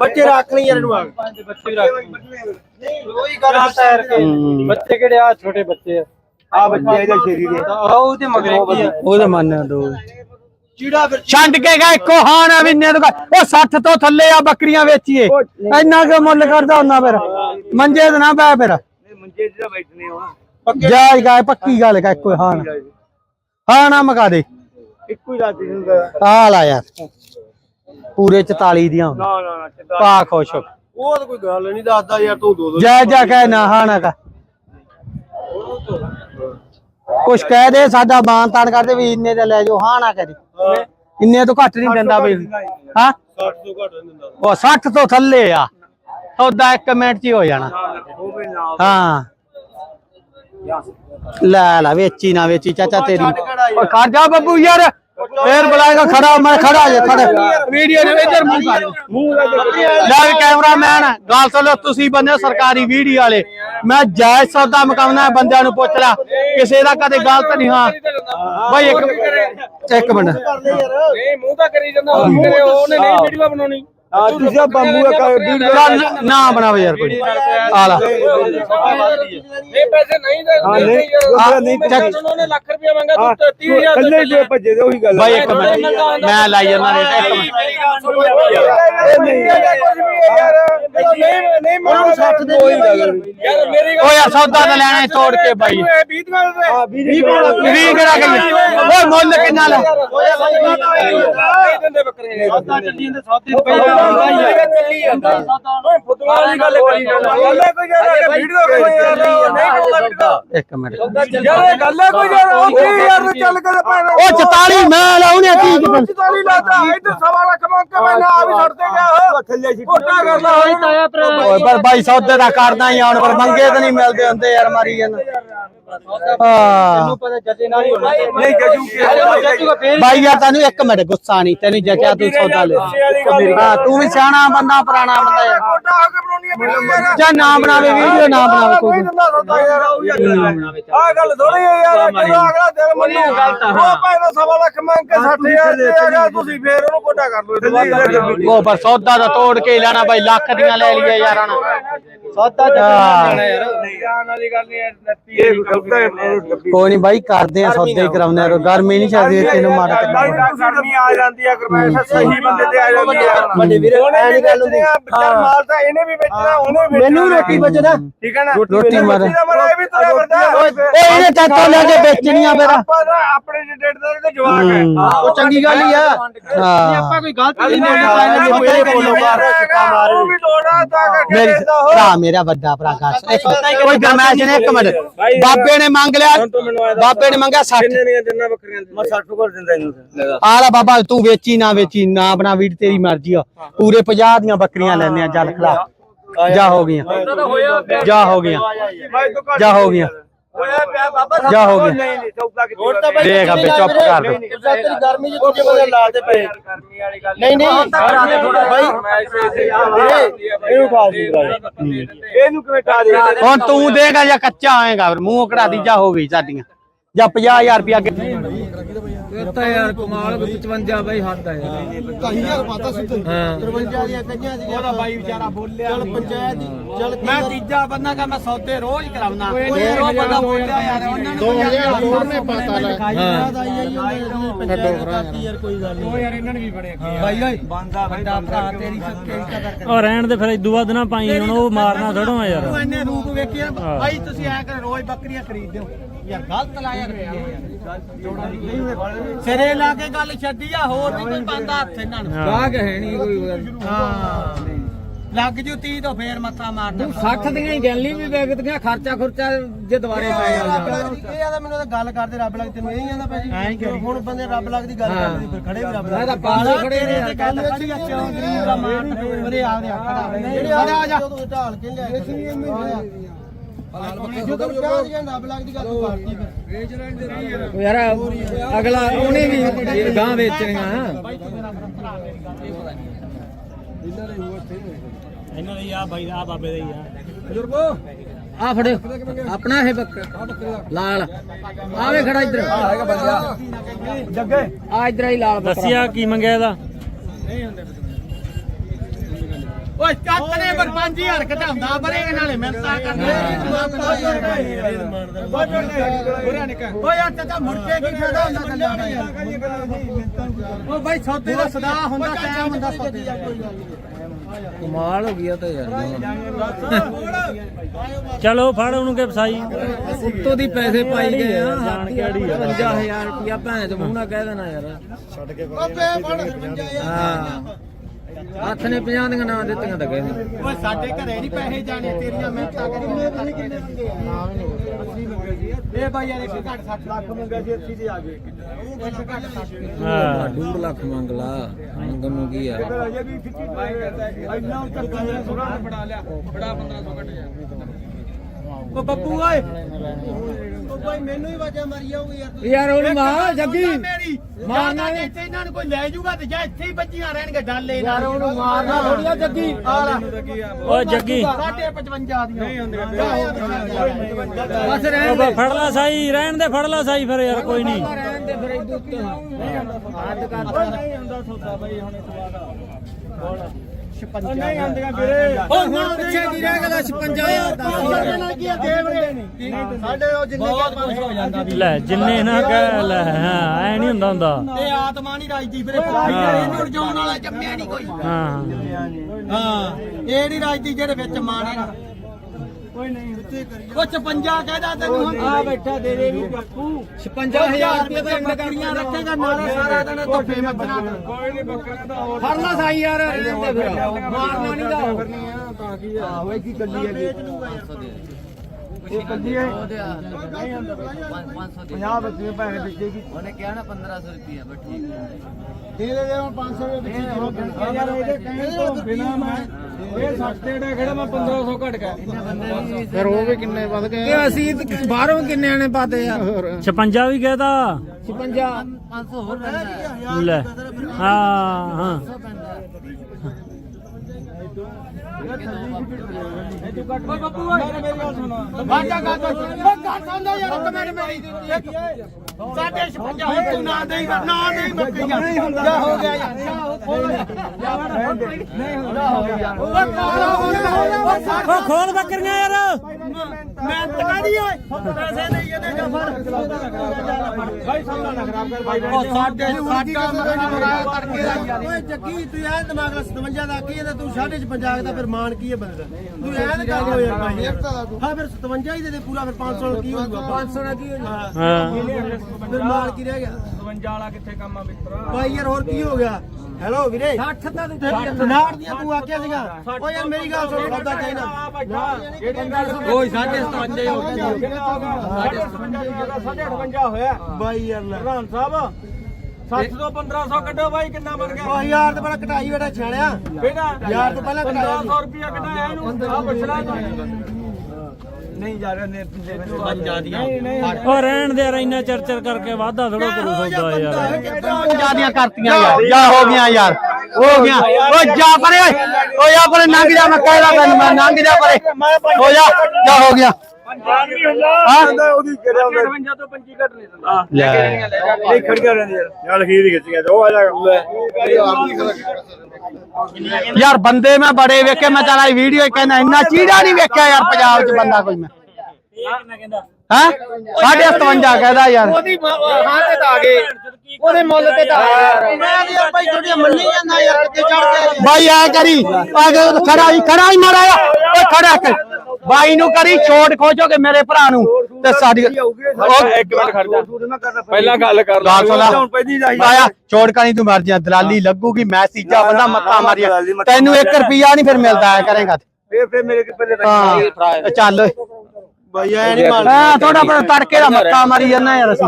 ਬੱਚੇ ਰੱਖ ਲਈ ਯਾਰ ਇਹਨੂੰ ਆ। ਪੰਜ ਬੱਚੇ ਰੱਖ ਨਹੀਂ ਉਹੀ ਗੱਲ ਤੈਰ ਕੇ ਹੂੰ। ਬੱਚੇ ਕਿਹੜੇ ਆ? ਛੋਟੇ ਬੱਚੇ ਆ। ਆ ਬੱਚੇ ਇਹਦੇ ਸ਼ੇਰੀ ਦੇ। ਆ ਉਹਦੇ ਮਗਰੇ ਕੀ ਆ ਉਹਦੇ ਮੰਨ ਦੋ। ਚੀੜਾ ਫਿਰ ਛੱਡ ਕੇ ਗਏ ਇੱਕੋ ਹਾਂ ਨਾ ਵੀ ਨੇ ਉਹ 60 ਤੋਂ ਥੱਲੇ ਆ ਬੱਕਰੀਆਂ ਵੇਚੀਏ। ਇੰਨਾ ਕਿ ਮੁੱਲ ਕਰਦਾ ਹੁੰਦਾ ਫਿਰ। ਮੰਜੇ ਤੇ ਨਾ ਪੈ ਫਿਰ। ਮੰਜੇ ਬੈਠਨੇ ਹੋ ਪੱਕੀ ਗੱਲ ਕਾ ਇੱਕੋ ਹਾਂ ਨਾ। ਹਾਂ। ਨਾ ਮਗਾ ਦੇ। ਇੱਕੋ ਹੀ ਰਾਤੀ ਹੁੰਦਾ ਆ ਲਾ ਯਾਰ। ਪੂਰੇ 44 ਦੀਆਂ। ਹੋਣ। ਨਾ ਨਾ ਨਾ ਪਾ ਖੁਸ਼ ਹੋ। ਉਹ ਤਾਂ ਕੋਈ ਗੱਲ ਨਹੀਂ ਦੱਸਦਾ ਯਾਰ ਤੂੰ ਦੋ ਦੋ ਜੈ ਜਾ ਕਹਿ ਨਾ ਹਾਂ। ਨਾ ਕਾ ਕੁਛ ਕਹਿ ਦੇ, ਸਾਡਾ ਮਾਨ ਤਾਨ ਕਰਦੇ ਵੀ ਇੰਨੇ ਦਾ ਲੈ ਜਾਓ, ਹਾਂ ਨਾ ਕਰੀ। ਇੰਨੇ ਤੋਂ ਘੱਟ ਨਹੀਂ ਦਿੰਦਾ ਬਈ। ਹਾਂ? 60 ਤੋਂ ਘੱਟ ਨਹੀਂ ਦਿੰਦਾ ਉਹ 60 ਤੋਂ ਥੱਲੇ ਆ। ਸੌਦਾ ਇੱਕ ਮਿੰਟ 'ਚ ਹੀ ਹੋ ਜਾਣਾ। ਹਾਂ। ਲੈ ਲੈ, ਵੇਚੀ ਨਾ ਵੇਚੀ, ਚਾਚਾ ਤੇਰੀ। ਓ ਖੜ ਜਾ ਬੱਬੂ ਯਾਰ। ਫੇਰ ਬੁਲਾਏਗਾ ਖੜਾ ਮੈਂ ਖੜਾ ਜੇ ਖੜਾ। ਵੀਡੀਓ ਦੇ ਇੱਧਰ ਮੂੰਹ ਕਰ। ਮੂੰਹ ਲੈ ਵੀ ਕੈਮਰਾਮੈਨ ਗੱਲ ਸੁਣ ਲਓ ਤੁਸੀਂ ਬੰਦੇ ਸਰਕਾਰੀ ਵੀਡੀਓ ਵਾਲੇ। ਮੈਂ ਜਾਇਜ਼ ਸੌਦਾ ਮਕਾਉਣਾ ਹੈ ਬੰਦਿਆਂ ਨੂੰ ਪੁੱਛ ਲਾ। ਕਿਸੇ ਦਾ ਕਦੇ ਗਲਤ ਨਹੀਂ ਹਾਂ। ਬਈ ਇੱਕ ਇੱਕ ਮਿੰਟ। ਨਹੀਂ ਮੂੰਹ ਤਾਂ ਕਰੀ ਜਾਂਦਾ ਉਹਨੇ ਨਹੀਂ ਵੀਡੀਓ ਬਣਾਉਣੀ। ਆ ਤੁਸੀਂ ਆ ਬੰਬੂ ਦਾ ਵੀਡੀਓ ਚੱਲ ਨਾ- ਨਾ ਬਣਾਵੇ ਯਾਰ ਕੋਈ ਆ ਲਾ ਇਹ ਪੈਸੇ ਨਹੀਂ ਦੇ ਹਾਂ, ਨਹੀਂ, ਯਾਰ। ਨਹੀਂ, ਮੈਂ ਚੱਕ। ਉਹਨੇ ਲੱਖ ਰੁਪਇਆ ਮੰਗਾ ਤੂੰ 30000 ਕੱਲੇ ਜੇ ਭੱਜੇ ਦੇ ਉਹੀ ਗੱਲ ਬਾਈ ਇੱਕ ਮਿੰਟ ਮੈਂ ਲਾਈ ਜਾਂਦਾ ਰੇਟ ਇੱਕ ਮਿੰਟ ਇਹ ਨਹੀਂ ਯਾਰ ਨਹੀਂ ਨਹੀਂ ਉਹਨੂੰ 60 ਦੇ ਕੋਈ ਗੱਲ ਯਾਰ ਮੇਰੀ ਓ ਯਾਰ ਸੌਦਾ ਤਾਂ ਲੈਣਾ ਤੋੜ ਕੇ ਬਾਈ 20 ਗੱਲ ਦੇ ਹਾਂ 20 ਵੀ ਕਿਹੜਾ ਕਹੀ ਓਏ ਮੁੱਲ ਕਿੰਨਾ ਲਾ ਨਹੀਂ ਦਿੰਦੇ ਬੱਕਰੇ ਚੱਲੀ ਜਾਂਦਾ ਓਏ ਫੁੱਟਬਾਲ ਦੀ ਗੱਲ ਕਰੀ ਜਾਂਦਾ ਗੱਲ ਹੈ ਕੋਈ ਯਾਰ ਵੀਡੀਓ ਕੋਈ ਯਾਰ ਨਹੀਂ ਬਣਾਉਂਦਾ ਵੀਡੀਓ ਇੱਕ ਮਿੰਟ ਯਾਰ ਇਹ ਗੱਲ ਹੈ ਕੋਈ ਯਾਰ ਉਹ ਕੀ ਯਾਰ ਚੱਲ ਕੇ ਪੈਣਾ ਉਹ 44 ਮੈਂ ਲਾਉਣੇ 30 44 ਲਾਤਾ ਇੱਧਰ ਸਵਾ ਲੱਖ ਮੰਗ ਕੇ ਮੈਂ ਨਾ ਵੀ ਛੱਡਦੇ ਗਿਆ ਥੱਲੇ ਸੀ ਕੋਟਾ ਕਰਦਾ ਹੋਈ ਓਏ ਪਰ ਬਾਈ ਸੌਦੇ ਦਾ ਕਰਦਾ ਹੀ ਹੁਣ ਪਰ ਮੰਗੇ ਤਾਂ ਨਹੀਂ ਮਿਲਦੇ ਹੁੰਦੇ ਯਾਰ ਮਾਰੀ ਜਾਂਦਾ। ਹਾਂ। ਨਹੀਂ ਜੱਜੂ ਕੇ ਬਾਈ ਯਾਰ ਤੈਨੂੰ ਇੱਕ ਮਿੰਟ ਗੁੱਸਾ ਨਹੀਂ ਤੈਨੂੰ ਜਚਿਆ ਤੂੰ ਸੌਦਾ ਲੈ। ਹਾਂ ਤੂੰ ਵੀ ਸਿਆਣਾ ਬੰਦਾ ਪੁਰਾਣਾ ਜਾਂ ਨਾ। ਬਣਾਵੇ ਵੀਡੀਓ ਨਾ ਬਣਾਵੇ ਕੋਈ ਕੋਈ ਦਿੰਦਾ ਸੌਦਾ ਯਾਰ ਆ ਗੱਲ ਥੋੜੀ ਹੈ ਯਾਰ ਜਦੋਂ ਅਗਲਾ ਦਿਨ ਮੰਨੂ ਉਹ ਪੈਸਾ ਸਵਾ ਲੱਖ ਮੰਗ ਕੇ 60000 ਦੇ ਆ ਗਿਆ ਤੁਸੀਂ ਫੇਰ ਉਹਨੂੰ ਕੋਟਾ ਕਰ ਲਓ ਇਹ ਤੋਂ ਬਾਅਦ ਉਹ ਪਰ ਸੌਦਾ ਤਾਂ ਤੋੜ ਕੇ ਲੈਣਾ ਬਾਈ ਲੱਖ ਦੀਆਂ ਲੈ ਲਈਏ ਯਾਰ ਸੌਦਾ ਜਾਣਾ ਯਾਰ। ਜਾਣ ਵਾਲੀ ਗੱਲ ਨਹੀਂ ਇਹ ਗਲਤ ਹੈ ਕੋਈ ਨਹੀਂ ਬਾਈ ਕਰਦੇ ਆ ਸੌਦੇ ਹੀ ਕਰਾਉਂਦੇ ਆ ਗਰਮੀ ਨਹੀਂ ਚੱਲਦੀ ਤੈਨੂੰ ਮਾੜਾ ਬਾਈ ਕਰਨਾ ਗਰਮੀ ਆ ਜਾਂਦੀ ਆ ਗੁਰਮੇਸ਼ ਸਹੀ ਬੰਦੇ ਤੇ ਆ ਜਾਂਦੀ ਆ। ਵੱਡੇ ਵੀਰੇ, ਐ ਨੀ ਗੱਲ ਹੁੰਦੀ। ਮਾਲ ਤਾਂ ਇਹਨੇ ਵੀ ਵੇਚਣਾ ਉਹਨੇ ਵੀ ਵੇਚਣਾ। ਮੈਨੂੰ ਰੋਟੀ ਬਚਣਾ ਠੀਕ ਹੈ ਨਾ? ਰੋਟੀ ਮਾਰ। ਮਰਾ ਵੀ ਤੁਰਿਆ ਫਿਰਦਾ। ਓਏ ਇਹਨੇ ਚਾਚਾ ਲੈ ਕੇ ਵੇਚਣੀਆਂ ਆਪਾਂ ਤਾਂ ਆਪਣੇ ਡੇਟ ਦਾ ਤੇ ਜਵਾਕ ਹੈ। ਉਹ ਚੰਗੀ ਗੱਲ ਹੀ ਆ। ਹਾਂ। ਕੋਈ ਗਲਤ ਨਹੀਂ ਮਾਰੇ। ਉਹ ਵੀ ਲੋੜਾ ਤਾਂ ਕਰਕੇ ਮੇਰੀ ਹੋ ਭਰਾ ਮੇਰਾ ਵੱਡਾ ਭਰਾ ਕਾਸ਼ ਇੱਕ ਕੋਈ ਗਰਮੈਸ਼ ਨੇ ਇੱਕ ਮਿੰਟ। ਬਾਬੇ ਨੇ ਮੰਗ ਲਿਆ ਬਾਬੇ ਨੇ ਮੰਗਿਆ 60 ਨਹੀਂ ਦਿੰਦਾ ਬੱਕਰੀਆਂ ਮੈਂ 60 ਕੋਲ ਦਿੰਦਾ ਇਹਨੂੰ ਆ ਲੈ ਬਾਬਾ ਤੂੰ ਵੇਚੀ ਨਾ ਵੇਚੀ ਨਾ ਬਣਾ ਵੀਰ ਤੇਰੀ ਮਰਜ਼ੀ ਆ। ਪੂਰੇ 50 ਦੀਆਂ ਬੱਕਰੀਆਂ ਲੈਂਦੇ ਆ ਚੱਲ ਖਲਾ। ਜਾ ਹੋ ਗਈਆਂ। ਜਾ ਹੋ ਗਈਆਂ। ਜਾ ਹੋ ਗਈਆਂ। ਜਾ ਹੋ ਗਈਆਂ ਨਹੀਂ ਨਹੀਂ ਚੌਕਾ ਕਿ ਦੇਖ ਅਬੇ ਚੁੱਪ ਕਰ। ਦੋ ਤੇਰੀ ਗਰਮੀ ਚ ਦੂਜੇ ਬੰਦੇ ਲਾਤੇ ਪਏ। ਨਹੀਂ ਨਹੀਂ। ਬਾਈ ਇਹਨੂੰ ਖਾ ਦੀ ਇਹਨੂੰ ਕਿਵੇਂ ਦੇ ਹੁਣ ਤੂੰ ਦੇਗਾ ਜਾਂ ਕੱਚਾ ਆਏਗਾ ਫਿਰ ਮੂੰਹ ਕਢਾ ਦੀ ਜਾ ਹੋ ਗਈ ਸਾਡੀਆਂ। ਜਾਂ 50000 ਰੁਪਇਆ ਅੱਗੇ। ਤਾਂ ਯਾਰ ਕਮਾਲ 55 ਬਈ ਹੱਦ ਆ ਯਾਰ। 20000 ਪਾਤਾ ਸਿੱਧੇ 53 ਦੀਆਂ ਕਈਆਂ ਸੀ ਉਹਦਾ ਬਾਈ ਵਿਚਾਰਾ ਬੋਲਿਆ ਚਲ ਪੰਚਾਇਤ ਦੀ ਚਲ ਮੈਂ ਤੀਜਾ ਬੰਦਾ ਕਾ ਮੈਂ ਸੌਦੇ ਰੋਜ਼ ਕਰਾਉਣਾ। ਉਹ ਬੰਦਾ ਬੋਲਿਆ ਯਾਰ ਉਹਨਾਂ ਨੂੰ 2000 ਹੋਰ ਨੇ ਪਾਤਾ ਲੈ ਯਾਰ ਕੋਈ ਗੱਲ ਨਹੀਂ। ਯਾਰ ਇਹਨਾਂ ਨੇ ਵੀ ਬੜੇ ਬਾਈ ਓਏ ਬੰਦਾ ਵੱਡਾ ਭਰਾ ਤੇਰੀ ਸੱਚੀ ਕਦਰ ਉਹ ਰਹਿਣ ਦੇ ਫਿਰ ਇਦੂ ਵੱਧ ਨਾ ਪਾਈ ਹੁਣ ਉਹ ਮਾਰਨਾ ਥੋੜਾ ਆ ਯਾਰ। ਤੂੰ ਇੰਨੇ ਰੂਪ ਵੇਖਿਆ ਭਾਈ ਤੁਸੀਂ ਐ ਕਰ ਰੋਜ਼ ਬੱਕਰੀਆਂ ਖਰੀਦਦੇ ਹੋ। ਯਾਰ ਗਲਤ ਲਾਇਆ ਸਿਰੇ ਲਾ ਕੇ ਗੱਲ ਛੱਡੀ ਆ ਹੋਰ ਨਹੀਂ ਕੋਈ ਪਾਉਂਦਾ ਹੱਥ ਇਹਨਾਂ ਨੂੰ। ਗਾਹਕ ਹੈ ਨਹੀਂ ਕੋਈ ਹਾਂ। ਲੱਗ ਜੂ 30 ਤੋਂ ਫੇਰ ਮੱਥਾ ਮਾਰਨਾ 60 ਦੀਆਂ ਹੀ ਗੈਲੀ ਵੀ ਵੇਚਦੀਆਂ ਖਰਚਾ ਖੁਰਚਾ ਜੇ ਦੁਬਾਰੇ ਪੈ ਇਹ ਆਦਾ ਮੈਨੂੰ ਤਾਂ ਗੱਲ ਕਰਦੇ ਰੱਬ ਲੱਗ ਤੈਨੂੰ ਇਹ ਆਂਦਾ ਭਾਜੀ। ਹੁਣ ਬੰਦੇ ਰੱਬ ਲੱਗ ਦੀ ਗੱਲ ਕਰਦੇ ਫਿਰ ਖੜੇ ਵੀ ਰੱਬ ਮੈਂ ਤਾਂ ਲੱਗ ਪਾਲੇ ਖੜੇ ਨੇ ਯਾਰ ਗੱਲ ਖੜੀ ਆ ਕਿਉਂ ਗਰੀਬ ਦਾ ਮਾਨ ਵਰੇ ਆ। ਦੇ ਖੜਾ ਆ। ਜਾ ਢਾਲ ਕੇ ਲਿਆ ਜਦੋਂ ਦੀ ਗੱਲ ਫਿਰ। ਯਾਰ ਅਗਲਾ ਉਹਨੇ ਵੀ ਗਾਂ ਵੇਚਣੀਆਂ। ਇਹਨਾਂ ਦੇ ਆ ਬਾਈ ਆ ਬਾਬੇ ਦੇ ਹੀ ਆ। ਆ ਫੜਿਓ। ਆਪਣਾ ਇਹ ਬੱਕਰਾ ਲਾਲ। ਆਵੇ ਖੜਾ ਇੱਧਰ। ਆਏਗਾ ਬੰਦਾ ਜੱਗੇ। ਆ ਇੱਧਰ ਹੀ ਲਾਲ ਬੱਕਰਾ। ਦੱਸਿਆ ਕੀ ਮੰਗਿਆ ਇਹਦਾ? ਓਏ ਚੱਤ ਨੇ ਪਰ 5000 ਘਟਾਉਂਦਾ ਬਰੇ ਨਾਲੇ ਮਿਹਨਤਾਂ ਕਰਦਾ ਓਏ ਯਾਰ ਚਾਚਾ ਮੁੜ ਕੇ ਕੀ ਫਾਇਦਾ ਹੁੰਦਾ ਕੱਲਿਆ ਓ ਬਾਈ ਸੌਦੇ ਦਾ ਸਦਾ ਹੁੰਦਾ ਟਾਈਮ ਹੁੰਦਾ ਸੌਦੇ ਦਾ। ਕਮਾਲ ਹੋ ਗਿਆ ਤਾਂ ਯਾਰ ਚਲੋ ਫੜ ਉਹਨੂੰ ਕੇ ਫਸਾਈ। ਉੱਤੋਂ ਦੀ ਪੈਸੇ ਪਾਈ ਗਏ ਆ ਜਾਣ ਕੇ ਅੜੀ 50000 ਰੁਪਿਆ ਭੈਣ ਚ ਮੂੰਹ ਨਾ ਕਹਿ ਦੇਣਾ ਯਾਰ। ਓਏ ਫੜ 55000 ਹਾਂ। ਹੱਥ ਨੇ 50 ਦੀਆਂ ਨਾਂ ਦਿੱਤੀਆਂ ਤਾਂ ਗਏ ਓਏ ਸਾਡੇ ਘਰੇ ਨਹੀਂ ਪੈਸੇ ਜਾਣੇ ਤੇਰੀਆਂ ਮਿਹਨਤਾਂ ਕਰੀ। ਪਤਾ ਨਹੀਂ ਕਿੰਨੇ ਮੰਗੇ ਆ? ਇਹ ਬਾਈ ਯਾਰ ਇੱਕ ਘੱਟ 60 ਲੱਖ ਮੰਗਿਆ ਸੀ 80 ਦੇ ਆ ਗਏ। ਉਹ ਘੱਟ 60 ਹਾਂ। 2 ਲੱਖ ਮੰਗ ਲਾ। ਮੰਗਣ ਨੂੰ ਕੀ ਆ? ਵੀ ਇੰਨਾ ਉੱਤਰ ਸੁਰਾ ਨੇ ਫੜਾ ਲਿਆ। ਫੜਾ 1500 ਘੱਟ ਜਾ ਉਹ ਬੱਬੂ ਓਏ। ਉਹ ਭਾਈ ਮੈਨੂੰ ਹੀ ਵਾਜਾ ਮਾਰੀ ਜਾਊਗੀ ਯਾਰ ਤੂੰ। ਯਾਰ ਉਹਨੂੰ ਮਾਰ ਜੱਗੀ ਮੇਰੀ। ਮਾਰਨਾ ਮਾਰਨਾ ਇੱਥੇ ਇਹਨਾਂ ਨੂੰ ਕੋਈ ਲੈ ਜਾਊਗਾ ਤੇ ਜਾਂ ਇੱਥੇ ਹੀ ਬੱਜੀਆਂ ਰਹਿਣਗੇ ਡਾਲੇ ਯਾਰ ਉਹਨੂੰ ਮਾਰਨਾ ਥੋੜੀ ਆ ਜੱਗੀ। ਓ ਜੱਗੀ। ਸਾਢੇ 55 ਦੀਆਂ। ਨਹੀਂ ਹੁੰਦੀਆਂ। ਬਸ ਰਹਿਣ ਦੇ। ਫੜ ਲਾ ਸਾਈ ਰਹਿਣ ਦੇ ਫੜ ਲਾ ਸਾਈ ਫਿਰ ਯਾਰ ਕੋਈ ਨਹੀਂ। ਰਹਿਣ ਦੇ ਫਿਰ ਇਦੋਂ ਉੱਤੇ। ਹੱਦ ਕਰ ਨਹੀਂ ਹੁੰਦਾ ਸੌਦਾ ਬਈ ਹੁਣ ਇਸ ਬਾਅਦ 56 ਨਹੀਂ ਆਉਂਦੀਆਂ ਵੀਰੇ। ਹੁਣ ਪਿੱਛੇ ਕੀ ਰਹਿ ਗਿਆ 56000 ਦਾ। ਸਾਡੇ ਉਹ ਜਿੰਨੇ ਬਹੁਤ ਕੁਝ ਹੋ ਜਾਂਦਾ ਲੈ ਜਿੰਨੇ ਨਾ ਕਹਿ ਲੈ ਹਾਂ ਐ ਨਹੀਂ ਹੁੰਦਾ ਹੁੰਦਾ। ਇਹ ਆਤਮਾ ਨਹੀਂ ਰਾਜਦੀ ਵੀਰੇ। ਇਹਨੂੰ ਰਜਾਉਣ ਵਾਲਾ ਜੰਮਿਆ ਨਹੀਂ ਕੋਈ। ਹਾਂ। ਹਾਂ। ਇਹ ਨਹੀਂ ਰਾਜਦੀ ਜਿਹੜੇ ਵਿੱਚ ਮਾਣੇ ਨਾ। ਕੋਈ ਨਹੀਂ ਉਹ 56 ਕਹਿਦਾ ਤੈਨੂੰ ਆ ਬੈਠਾ ਦੇ ਦੇ ਵੀ ਬਾਪੂ 56000 ਰੁਪਏ ਦਾ ਬੱਕਰੀਆਂ ਰੱਖੇਗਾ ਨਾਲੇ ਸਾਰਾ ਦਿਨ ਧੁੱਪੇ ਮੱਚਣਾ ਕੋਈ ਨਹੀਂ ਬੱਕਰੀਆਂ ਦਾ ਹੋਰ ਫੜ ਲਾ ਸਾਈ ਯਾਰ ਰਹਿਣ ਦੇ ਫਿਰ। ਮਾਰਨਾ ਨਹੀਂ ਦਾ ਉਹ। ਤਾਂ ਕੀ ਆ? ਓਏ ਕੀ ਕੱਲੀ ਹੈ ਇਹ ਕੱਲੀ ਹੈ। ਨਹੀਂ ਹੁੰਦਾ 50 ਬੱਕਰੀਆਂ ਭੈਣੇ ਵਿਕੇਗੀ ਉਹਨੇ ਕਿਹਾ ਨਾ 1500 ਰੁਪਏ ਬਸ ਠੀਕ ਦੇ ਦੇ ਦੇ 500 ਰੁਪਏ ਵਿੱਚ ਯਾਰ ਇਹਦੇ ਕਹਿਣ ਤੋਂ ਬਿਨਾ ਮੈਂ ਇਹ 60 ਤੇ ਡੇ ਖੜਾ ਮੈਂ 1500 ਘਟ ਗਿਆ ਫਿਰ ਉਹ ਵੀ ਕਿੰਨੇ ਵੱਧ ਗਏ? ਕਿ ਅਸੀਂ ਤੇ ਬਾਹਰੋਂ ਕਿੰਨੇ ਨੇ ਪਾਤੇ ਆ? 56 ਵੀ ਕਹਿਦਾ 56 500 ਹੋਰ ਲੈ। ਹਾਂ ਹਾਂ ਬਾਜਾ ਗਾ ਓ ਗੱਲ ਸੁਣਦਾ ਯਾਰ ਇੱਕ ਮਿੰਟ ਮੇਰੀ ਸਾਡੇ 56 ਤੂੰ ਨਾ ਦੇਈ ਨਾ ਦੇਈ ਬੱਕਰੀਆਂ ਜਾ ਹੋ ਗਿਆ ਯਾਰ ਜਾ ਵੜ ਨਹੀਂ ਹੋ ਗਿਆ ਓ ਕਾਲਾ ਹੋ ਗਿਆ ਓ ਖੋਲ ਬੱਕਰੀਆਂ ਯਾਰ। ਮੈਂ ਤਕਾੜੀ ਓਏ ਪੈਸੇ ਨਹੀਂ ਇਹਦੇ ਜਾ ਫੜ ਭਾਈ ਸੌਦਾ ਨਾ ਖਰਾਬ ਕਰ ਭਾਈ ਉਹ ਸਾਡੇ ਸਾਡਾ ਮਗਰ ਕਰਕੇ ਯਾਰ ਓਏ ਜੱਗੀ ਤੂੰ ਐ ਦਿਮਾਗ ਨਾਲ 57 ਦਾ ਕੀ ਇਹਦਾ ਤੂੰ 55 ਦਾ ਫਿਰ ਮਾਨ ਕੀ ਹੈ ਬੰਦੇ ਦਾ? ਤੂੰ ਐ ਨਾ ਕਰ ਯਾਰ ਭਾਈ। ਹਾਂ ਫਿਰ 57 ਹੀ ਦੇ ਦੇ ਪੂਰਾ ਫਿਰ 500 ਕੀ ਹੋਊਗਾ? 500 ਨਾਲ ਕੀ ਹੋਊਗਾ? ਹਾਂ ਫਿਰ ਮਾਲ ਕੀ ਰਹਿ ਗਿਆ? 57 ਵਾਲਾ ਕਿੱਥੇ ਕੰਮ ਆ ਮਿੱਤਰਾ? ਭਾਈ ਯਾਰ ਹੋਰ ਕੀ ਹੋ ਗਿਆ? ਹੈਲੋ ਵੀਰੇ। 60 ਦਾ ਤੂੰ ਨਾੜ ਦੀਆਂ ਤੂੰ ਆਖਿਆ ਸੀਗਾ। ਓ ਯਾਰ ਮੇਰੀ ਗੱਲ ਸੁਣ ਸੌਦਾ ਚਾਹੀਦਾ। ਓਏ 57 ਹੋ ਗਿਆ 58 ਹੋਇਆ। ਬਾਈ ਯਾਰ ਪ੍ਰਧਾਨ ਸਾਹਿਬ 60 ਤੋਂ 1500 ਕੱਢੋ ਬਾਈ ਕਿੰਨਾ ਬਣ ਗਿਆ? ਓ ਯਾਰ ਤੇ ਬੜਾ ਕਟਾਈ ਬੇਟਾ ਛਾਣਿਆ ਕਿਹੜਾ? ਯਾਰ ਤੋਂ ਪਹਿਲਾਂ 1500 ਰੁਪਿਆ ਕਟਾਇਆ ਇਹਨੂੰ? ਆ ਪੁੱਛਣਾ ਨਹੀਂ ਜਾ ਰਹੇ ਨੇ ਨਹੀਂ ਨਹੀਂ ਓ ਰਹਿਣ ਦੇ ਯਾਰ ਇੰਨਾ ਚਰਚਰ ਕਰਕੇ ਵਾਧਾ ਥੋੜਾ ਕਰੂ ਸੌਦਾ ਯਾਰ। ਜਿਆਦੀਆਂ ਕਰਤੀਆਂ ਯਾਰ ਜਾ ਹੋ ਗਿਆ ਯਾਰ ਹੋ ਗਿਆ ਓ ਜਾ ਪਰੇ ਓਏ ਓ ਜਾ ਪਰੇ ਲੰਘ ਜਾ ਮੈਂ ਕਹਿਦਾ ਤੈਨੂੰ ਮੈਂ ਲੰਘ ਜਾ ਪਰੇ। ਹੋ ਜਾ ਜਾ ਹੋ ਗਿਆ ਹਾਂ? ਉਹਦੀ ਕਿਹੜਾ ਹੁੰਦਾ 55 ਤੋਂ 25 ਘੱਟ ਨਹੀਂ ਦਿੰਦਾ ਲੈ ਨਹੀਂ ਖੜੀਆਂ ਰਹਿੰਦੀਆਂ। ਨਾਲ ਖੀਰ ਖਿੱਚ ਗਿਆ ਉਹ ਆ ਯਾਰ ਬੰਦੇ ਮੈਂ ਬੜੇ ਵੇਖੇ ਮੈਂ ਤਾਂ ਆਈ ਵੀਡੀਓ ਕਹਿੰਦਾ ਇੰਨਾ ਚੀੜਾ ਨਹੀਂ ਵੇਖਿਆ ਯਾਰ ਪੰਜਾਬ 'ਚ ਬੰਦਾ ਕੋਈ ਮੈਂ। ਇਹ ਕਿੰਨਾ ਕਹਿੰਦਾ ਹਾਂ 57 ਕਹਿੰਦਾ ਯਾਰ। ਉਹਦੀ ਹਾਂ ਤੇ ਤਾਂ ਆ ਗਏ। ਉਹਦੇ ਮੁੱਲ ਤੇ ਤਾਂ ਆ ਗਏ ਮੈਂ ਯਾਰ ਭਾਈ ਤੁਹਾਡੀਆਂ ਮੰਨੀ ਜਾਂਦਾ ਯਾਰ ਕਿੱਥੇ ਚੜਦੇ ਬਾਈ ਆ ਕਰੀ ਆ ਕੇ ਖੜਾ ਹੀ ਖੜਾ ਹੀ ਮਾਰਾ ਓਏ ਖੜਾ ਕਰ ਬਾਈ ਨੂੰ ਕਰੀ ਛੋਟ ਖੋਜੋਗੇ ਮੇਰੇ ਭਰਾ ਨੂੰ ਤੇ ਸਾਡੀ ਇੱਕ ਮਿੰਟ ਖੜ ਜਾ। ਪਹਿਲਾਂ ਗੱਲ ਕਰ ਲੈ। ਹੁਣ ਪਹਿਲੀ ਜਾਈ ਆਇਆ ਛੋਟ ਕਰੀ ਤੂੰ ਮਰ ਜਾ ਦਲਾਲੀ ਲੱਗੂਗੀ ਮੈਂ ਤੀਜਾ ਬੰਦਾ ਮੱਥਾ ਮਾਰੀਆ ਤੈਨੂੰ 1 ਰੁਪਿਆ ਨਹੀਂ ਫਿਰ ਮਿਲਦਾ ਕਰੇਗਾ। ਫੇਰ ਫੇਰ ਮੇਰੇ ਕਿ ਪਹਿਲੇ ਚੱਲ। ਓਏ ਬਾਈ ਐ ਨਹੀਂ ਹਾਂ ਥੋੜਾ ਬੜਾ ਤੜਕੇ ਦਾ ਮੱਥਾ ਮਾਰੀ ਜਾਂਦਾ ਯਾਰ ਅਸੀਂ।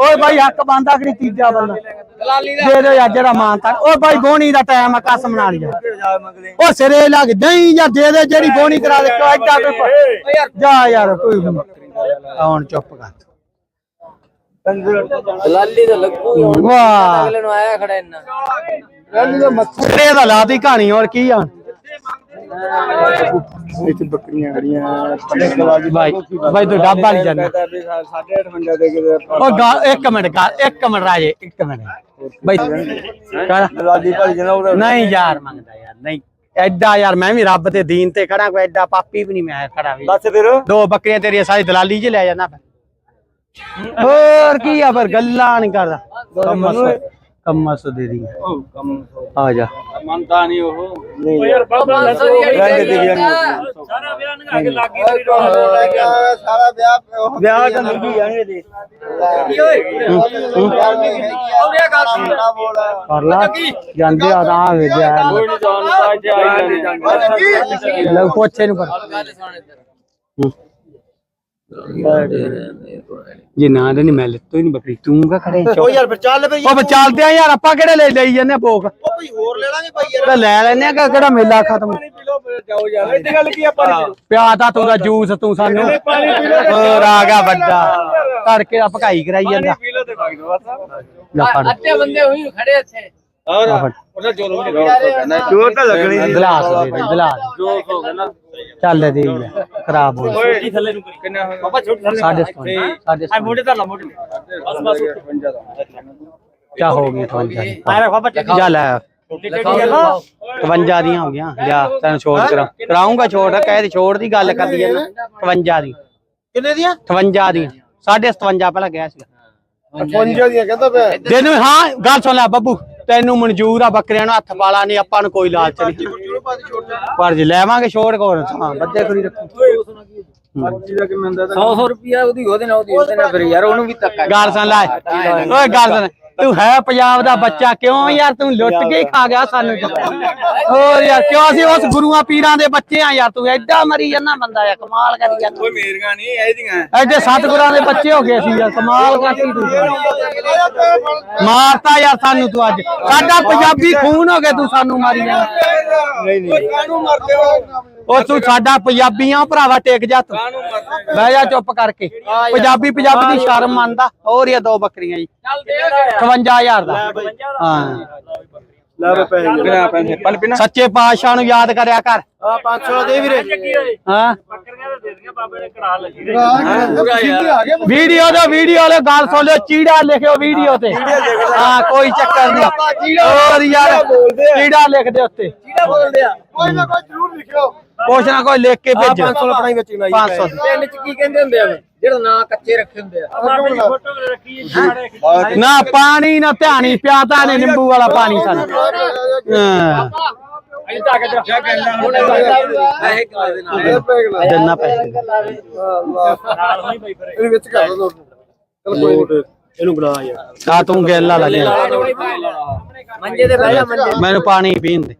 ਓਏ ਬਾਈ ਹੱਕ ਬੰਦਾ ਕਰੀ ਤੀਜਾ ਬੰਦਾ? ਦੇ ਦੇ ਯਾਰ ਜਿਹੜਾ ਮਾਨ ਤਾਂ। ਓਏ ਬਾਈ ਬੋਣੀ ਦਾ ਟਾਈਮ ਆ ਕਸਮ ਨਾਲ ਯਾਰ। ਜਾ ਮੰਗਦੇ ਉਹ ਸਿਰੇ ਲੱਗ ਨਹੀਂ ਜਾਂ ਦੇ ਦੇ ਜਿਹੜੀ ਬੋਣੀ ਕਰਾ ਦੇ ਕਿਉਂ ਐਡਾ ਕੋਈ ਜਾ ਯਾਰ ਕੋਈ ਹੁਣ ਚੁੱਪ ਕਰ। ਲਾਲੀ ਦਾ ਲੱਗੂ ਵਾਹ। ਅਗਲੇ ਨੂੰ ਆਇਆ ਖੜਾ ਇੰਨਾ। ਸਿਰੇ ਦਾ ਲਾਤੀ ਕਹਾਣੀ ਹੋਰ ਕੀ ਆ ਇੱਥੇ ਬੱਕਰੀਆਂ ਖੜੀਆਂ ਬਾਈ ਬਾਈ ਤੂੰ ਡੱਬਾ ਨਹੀਂ ਜਾਣਾ ਸਾਡੇ 58 ਦੇ ਕੇ ਉਹ ਇੱਕ ਮਿੰਟ ਗੱਲ ਇੱਕ ਮਿੰਟ ਰਾਜੇ ਇੱਕ ਮਿੰਟ। ਬਾਈ ਕਰ। ਲਾਦੀ ਭਾਈ ਜਨਾ ਉਹ ਨਹੀਂ ਯਾਰ ਮੰਗਦਾ ਯਾਰ ਨਹੀਂ। ਐਡਾ ਯਾਰ ਮੈਂ ਵੀ ਰੱਬ ਤੇ ਦੀਨ ਤੇ ਖੜਾ ਕੋਈ ਐਡਾ ਪਾਪੀ ਵੀ ਨਹੀਂ ਮੈਂ ਖੜਾ ਵੀ। ਦੱਸ ਫਿਰ। ਦੋ ਬੱਕਰੀਆਂ ਤੇਰੀਆਂ ਸਾਰੀ ਦਲਾਲੀ 'ਚ ਲੈ ਜਾਣਾ ਹੋਰ ਕੀ ਆ ਫਿਰ ਗੱਲਾਂ ਨਹੀਂ ਕਰਦਾ। ਕੰਮਸ ਕੰਮਸ ਦੇ ਦੀ ਉਹ ਕੰਮ ਆ ਜਾ। ਮੰਨਦਾ ਨਹੀਂ। ਉਹ ਓ ਯਾਰ ਬਾਬਾ ਸੌ ਰੰਗ ਦੀ ਦੇ ਸਾਰਾ ਵਿਆਹ ਨਿਕਾ ਕੇ ਲੱਗ ਸਾਰਾ ਵਿਆਹ ਵਿਆਹ ਤਾਂ ਲੱਗੀ ਜਾਣੇ ਦੇ ਕਰ ਲਾ। ਜਾਂਦੇ ਆ ਤਾਂ ਆ ਵੇ ਜਾ ਕੋਈ ਨਹੀਂ ਜਾਣ ਪਾਜ ਆਈ ਲੈ ਪੁੱਛੇ ਨੂੰ ਪਰ। ਜੇ ਨਾ ਦੇ ਨਹੀਂ ਮੈਂ ਲਿੱਤੋ ਹੀ ਨਹੀਂ ਬੱਕਰੀ। ਤੂੰ ਕਾ ਖੜੇ ਓ ਯਾਰ ਫਿਰ ਚੱਲ ਬਈ ਉਹ ਚੱਲਦੇ ਆ ਯਾਰ ਆਪਾਂ ਕਿਹੜੇ ਲੈ ਲਈ ਜੰਨੇ ਭੋਗ? ਓ ਭਈ ਹੋਰ ਲੈ ਲਾਂਗੇ ਭਾਈ ਯਾਰ। ਲੈ ਲੈਨੇ ਆ ਕਿਹੜਾ ਮੇਲਾ ਖਤਮ? ਪੀ ਲੋ ਜਾਓ ਯਾਰ। ਇੱਥੇ ਗੱਲ ਕੀ ਆਪਾਂ ਨੇ ਪਿਆ ਤਾਂ ਤੂੰ ਦਾ ਜੂਸ ਤੂੰ ਸਾਨੂੰ ਹੋਰ ਆ ਗਿਆ ਵੱਡਾ। ਤੜਕੇ ਦਾ ਭਕਾਈ ਕਰਾਈ ਜਾਂਦਾ। ਪੀ ਲੋ ਦੋ ਫੜ ਬੰਦੇ ਹੋਈ ਖੜੇ ਇੱਥੇ। ਹੋਰ ਉਹਦਾ ਜੋਰ ਵੀ ਜੋਰ ਤਾਂ ਲੱਗਣੀ ਗਲਾਸ ਦੇ ਦੇ ਗਲਾਸ ਜੋਰ ਹੋ ਗਿਆ ਨਾ ਚੱਲ ਦੇ ਖਰਾਬ ਹੋ ਗਿਆ ਓਏ ਥੱਲੇ ਨੂੰ ਕਿੰਨਾ ਬਾਬਾ ਛੋਟ ਥੱਲੇ ਸਾਢੇ ਸਤਾਰਾਂ, ਸਾਢੇ ਆ। ਮੋਢੇ ਧਰ ਲਾ ਮੋਢੇ ਬਸ ਬਸ 55 ਦਾ ਕਿਆ ਹੋ ਗਈ 52 ਆ ਰੱਖ ਬਾਬਾ ਜਾ ਲੈ। ਕਿਹੜੀ ਗੱਲ ਆ 52 ਦੀਆਂ ਹੋ ਗਈਆਂ। ਜਾ ਤੈਨੂੰ ਛੋੜ ਕਰਾਂ। ਕਰਾਉਂਗਾ ਛੋੜ ਕਹਿ ਦੇ ਛੋੜ ਦੀ ਗੱਲ ਕਰਦੀ ਹੈ ਨਾ। 52 ਦੀ। ਕਿੰਨੇ ਦੀਆਂ? 58 ਦੀਆਂ ਸਾਢੇ 57 ਪਹਿਲਾਂ ਗਿਆ ਸੀ। 55 ਦੀਆਂ ਕਹਿੰਦਾ ਪਿਆ। ਤੈਨੂੰ ਹਾਂ ਗੱਲ ਸੁਣ ਲੈ ਬੱਬੂ। ਤੈਨੂੰ ਮਨਜ਼ੂਰ ਆ ਬੱਕਰਿਆਂ ਨੂੰ ਹੱਥ ਪਾਲਾ ਨਹੀਂ ਆਪਾਂ ਨੂੰ ਕੋਈ ਲਾਲਚ ਨਹੀਂ। ਪਰ ਜੇ ਲੈਵਾਂਗੇ ਛੋੜ ਕੋਲ ਹਾਂ ਬੱਦੇ ਖਰੀ ਰੱਖੋ। ਪਰਚੀ ਦਾ ਕਿਵੇਂ ਹੁੰਦਾ 100 100 ਰੁਪਿਆ ਉਹਦੀ ਉਹਦੇ ਨਾਲ ਉਹਦੀ ਉਹਦੇ ਨਾਲ ਫਿਰ ਯਾਰ ਉਹਨੂੰ ਵੀ ਧੱਕਾ ਗੱਲ ਸੁਣ ਲੈ। ਓਏ ਗੱਲ ਸੁਣ ਤੂੰ ਹੈ ਪੰਜਾਬ ਦਾ ਬੱਚਾ ਕਿਉਂ ਯਾਰ? ਤੂੰ ਲੁੱਟ ਕੇ ਹੀ ਖਾ ਗਿਆ ਸਾਨੂੰ ਹੋਰ ਯਾਰ ਕਿਉਂ ਅਸੀਂ ਉਸ ਗੁਰੂਆਂ ਪੀਰਾਂ ਦੇ ਬੱਚੇ ਆ ਯਾਰ? ਤੂੰ ਐਡਾ ਮਰੀ ਜੰਨਾ ਬੰਦਾ ਆ ਕਮਾਲ ਕਰੀ ਜਾਂਦਾ। ਓਏ ਮੇਰੀਆਂ ਨਹੀਂ ਇਹਦੀਆਂ ਐਡੇ ਸਤਿਗੁਰਾਂ ਦੇ ਬੱਚੇ ਹੋ ਗਏ ਸੀ ਯਾਰ ਕਮਾਲ ਕਰਤੀ ਤੂੰ। ਮਾਰਤਾ ਯਾਰ ਸਾਨੂੰ ਤੂੰ ਅੱਜ। ਸਾਡਾ ਪੰਜਾਬੀ ਖੂਨ ਹੋ ਗਿਆ ਤੂੰ ਸਾਨੂੰ ਮਾਰੀ ਜਾਂਦਾ। ਨਹੀਂ ਨਹੀਂ। ਕਾਹਨੂੰ ਮਰਦੇ ਹੋ? ਉਹ ਤੂੰ ਸਾਡਾ ਪੰਜਾਬੀ ਆ ਭਰਾਵਾ ਟੇਕ ਜਾ ਤੂੰ। ਬਹਿ ਜਾ ਚੁੱਪ ਕਰਕੇ। ਪੰਜਾਬੀ ਪੰਜਾਬੀ ਦੀ ਸ਼ਰਮ ਮੰਨਦਾ। ਹੋਰ ਇਹ ਦੋ ਬੱਕਰੀਆਂ ਜੀ। ਚੱਲ ਦੇ 55000 ਦਾ। ਹਾਂ। ਸੱਚੇ ਪਾਤਸ਼ਾਹ ਨੂੰ ਯਾਦ ਕਰਿਆ ਕਰ। ਆ 500 ਦੇ ਵੀਰੇ। ਹਾਂ। ਬੱਕਰੀਆਂ ਦੇ ਦੀਆਂ ਬਾਬੇ ਨੇ ਕਰਾ ਲੱਗੀ ਵੀਡੀਓ ਦਾ ਵੀਡੀਓ ਵਾਲੇ ਗੱਲ ਸੁਣ ਲਿਓ ਚੀੜਾ ਲਿਖਿਓ ਵੀਡੀਓ ਤੇ। ਹਾਂ ਕੋਈ ਚੱਕਰ ਨਹੀਂ। ਹੋਰ ਯਾਰ ਚੀੜਾ ਲਿਖ ਦੇ ਉੱਤੇ। ਕੋਈ ਨਾ ਕੋਈ ਜ਼ਰੂਰ ਲਿਖਿਓ। ਕੁਛ ਨਾ ਕੋਈ ਲਿਖ ਕੇ ਭੇਜ। 500 ਲਪੜਾਈ ਵਿੱਚ ਨਾ 500 ਪਿੰਡ ਚ ਕੀ ਕਹਿੰਦੇ ਹੁੰਦੇ ਆ? ਜਿਹੜਾ ਨਾ ਕੱਚੇ ਰੱਖੇ ਹੁੰਦੇ ਆ। ਨਾ ਪਾਣੀ ਨਾ ਧਿਆਣੀ ਪਿਆਤਾ ਨੇ ਨਿੰਬੂ ਵਾਲਾ ਪਾਣੀ ਸਾਨੂੰ। ਹਾਂ। ਅਜੇ ਤੱਕ ਜਾ। ਕਹਿੰਦਾ ਪੈਸੇ ਕਿਵੇਂ ਦੇ ਨਾਲ? ਦਿਨਾ ਪੈਸੇ। ਨਾਲ ਹੋਈ ਬਈ ਫਿਰ। ਇਹਦੇ ਵਿੱਚ ਕਰ ਦੋ ਚਲ ਕੋਈ ਇਹਨੂੰ ਬਣਾ ਯਾਰ। ਆ ਤੂੰ ਗੇਲਾ ਲੱਗਿਆ ਮੰਜੇ ਤੇ ਬਹਿ ਜਾ ਮੰਜੇ। ਮੈਨੂੰ ਪਾਣੀ ਪੀਣ ਦੇ।